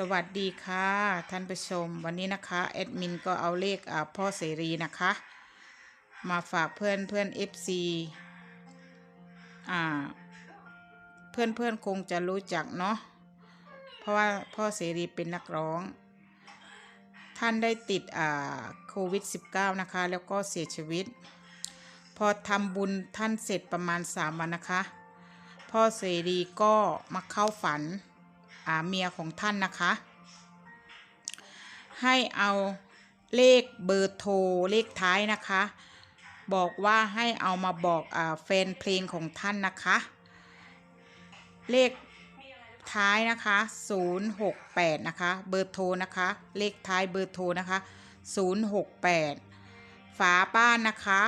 สวัสดีค่ะ ท่านผู้ชม วันนี้นะคะแอดมินก็เอาเลขพ่อเสรีนะคะ มาฝากเพื่อนเพื่อน FC อ่าเพื่อนเพื่อนคงจะรู้จักเนาะเพราะว่าพ่อเสรีเป็นนักร้อง ท่านได้ติดโควิด -19 นะคะ แล้วก็เสียชีวิต พอทำบุญท่านเสร็จประมาณ 3 วันนะคะ พ่อเสรีก็มาเข้าฝันอ เมียของท่านนะคะ ให้เอาเลขเบอร์โทรเลขท้ายนะคะ บอกว่าให้เอามาบอกอแฟนเพลงของท่านนะคะ เลขท้ายนะคะ 068 นะคะ เบอร์โทรนะคะ เลขท้ายเบอร์โทรนะคะ 068 ฝาบ้านนะคะ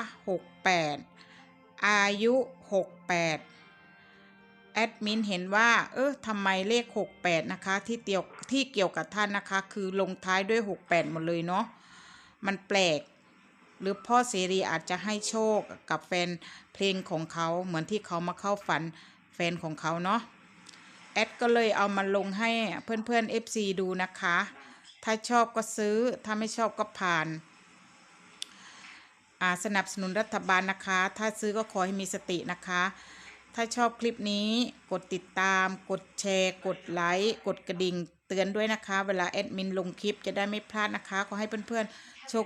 68 อายุ 68แอ ดมินเห็นว่า เออทำไมเลข 68 นะคะ ที่เกี่ยวที่เกี่ยวกับท่านนะคะ คือลงท้ายด้วย 68 หมดเลยเนาะมันแปลก หรือพ่อเสรีอาจจะให้โชคกับแฟนเพลงของเขาเหมือนที่เขามาเข้าฝันแฟนของเขาเนาะแอดก็เลยเอามาลงให้เพื่อนๆ FC ดูนะคะ ถ้าชอบก็ซื้อถ้าไม่ชอบก็ผ่านอ่าสนับสนุนรัฐบาลนะคะ ถ้าซื้อก็ขอให้มีสตินะคะ ถ้าชอบคลิปนี้กดติดตาม กดแชร์ กดไลค์ กดกระดิ่งเตือนด้วยนะคะ เวลาแอดมินลงคลิปจะได้ไม่พลาดนะคะ ขอให้เพื่อนๆโชค